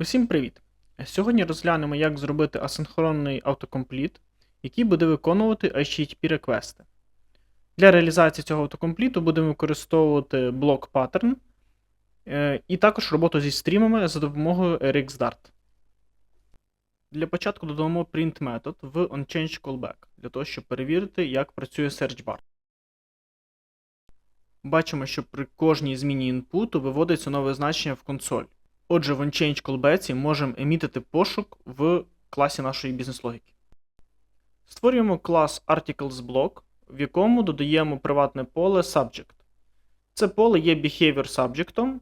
Усім привіт! Сьогодні розглянемо, як зробити асинхронний автокомпліт, який буде виконувати HTTP реквести. Для реалізації цього автокомпліту будемо використовувати блок pattern е, і також роботу зі стрімами за допомогою RxDart. Для початку додамо print метод в onChange callback, для того, щоб перевірити, як працює search bar. Бачимо, що при кожній зміні інпуту виводиться нове значення в консоль. Отже, в onChange callback можемо емітити пошук в класі нашої бізнес-логіки. Створюємо клас ArticlesBlock, в якому додаємо приватне поле Subject. Це поле є behavior subject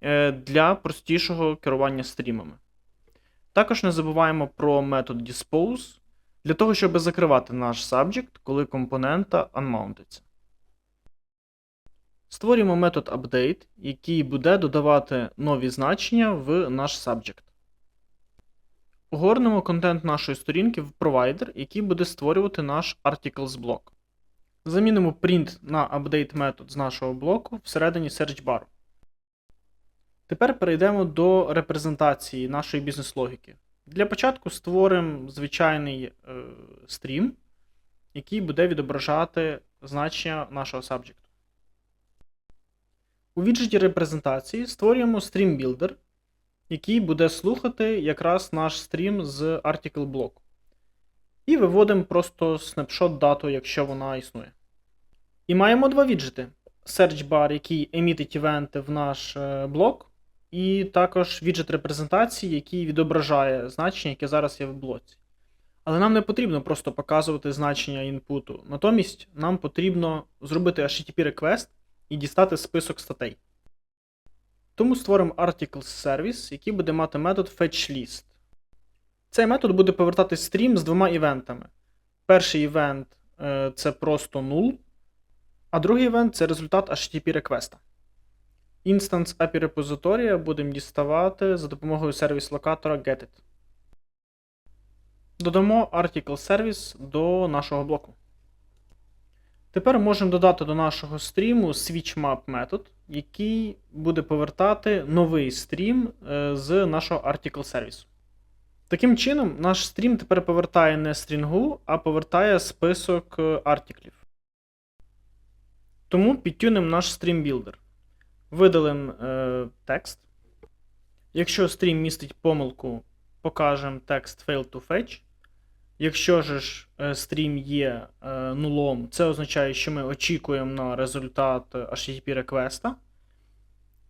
е, для простішого керування стрімами. Також не забуваємо про метод dispose для того, щоб закривати наш subject, коли компонента unmountиться. Створюємо метод update, який буде додавати нові значення в наш subject. Огорнемо контент нашої сторінки в провайдер, який буде створювати наш articles блок. Замінимо print на update метод з нашого блоку всередині search bar. Тепер перейдемо до репрезентації нашої бізнес-логіки. Для початку створимо звичайний е, стрім, який буде відображати значення нашого subject. У віджиті репрезентації створюємо стрім Builder, який буде слухати якраз наш стрім з article блоку. І виводимо просто снапшот дату, якщо вона існує. І маємо два віджити: Search bar, який емітить івенти в наш е, блок, і також віджит репрезентації, який відображає значення, яке зараз є в блоці. Але нам не потрібно просто показувати значення інпуту. Натомість нам потрібно зробити HTTP request і дістати список статей. Тому створимо Articles Service, який буде мати метод fetchList. Цей метод буде повертати стрім з двома івентами. Перший івент е, це просто null, а другий івент це результат HTTP реквеста. Інстанс API репозиторія будемо діставати за допомогою сервіс-локатора getIt. Додамо Article Service до нашого блоку. Тепер можемо додати до нашого стріму switchMap метод, який буде повертати новий стрім е, з нашого article сервісу. Таким чином, наш стрім тепер повертає не стрінгу, а повертає список е, артиклів. Тому підтюнемо наш стрім Builder. Видалимо е, текст. Якщо стрім містить помилку, покажемо текст fail to fetch. Якщо ж е, стрім є е, нулом, це означає, що ми очікуємо на результат HTTP реквеста.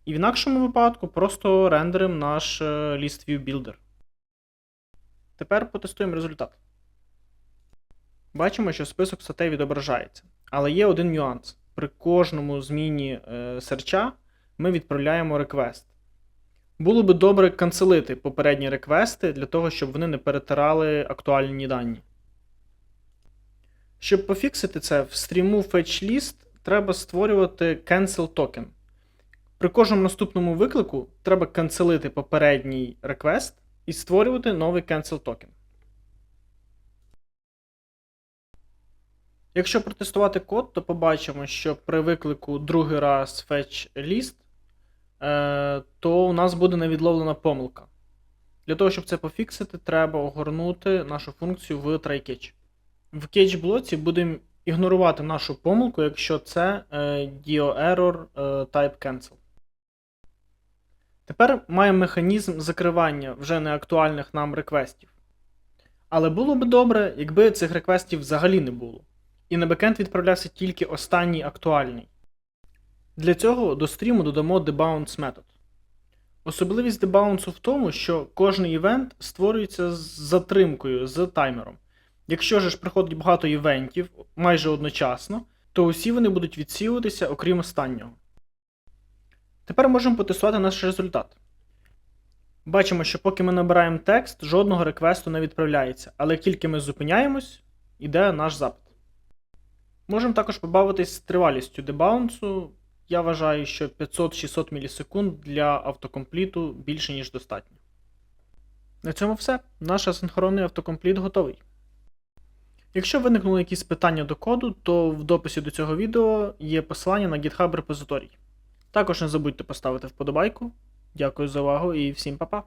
І в інакшому випадку просто рендеримо наш е, list view builder. Тепер потестуємо результат. Бачимо, що список статей відображається. Але є один нюанс. При кожному зміні серча ми відправляємо реквест. Було би добре канцелити попередні реквести для того, щоб вони не перетирали актуальні дані. Щоб пофіксити це, в стріму FetchList треба створювати cancel токен. При кожному наступному виклику треба канцелити попередній реквест і створювати новий cancel токен. Якщо протестувати код, то побачимо, що при виклику другий раз FetchList то у нас буде невідловлена помилка. Для того, щоб це пофіксити, треба огорнути нашу функцію в tryCatch. В catch-блоці будемо ігнорувати нашу помилку, якщо це е, DioError е, type cancel. Тепер маємо механізм закривання вже неактуальних нам реквестів. Але було б добре, якби цих реквестів взагалі не було. І на бекенд відправлявся тільки останній актуальний. Для цього до стріму додамо debounce метод. Особливість debounce в тому, що кожен івент створюється з затримкою з таймером. Якщо ж приходить багато івентів майже одночасно, то усі вони будуть відсіюватися, окрім останнього. Тепер можемо потестувати наш результат. Бачимо, що поки ми набираємо текст, жодного реквесту не відправляється, але тільки ми зупиняємось, іде наш запит. Можемо також побавитись з тривалістю дебаунсу. Я вважаю, що 500-600 мілісекунд для автокомпліту більше, ніж достатньо. На цьому все. Наш асинхронний автокомпліт готовий. Якщо виникнули якісь питання до коду, то в дописі до цього відео є посилання на GitHub репозиторій. Також не забудьте поставити вподобайку. Дякую за увагу і всім па-па!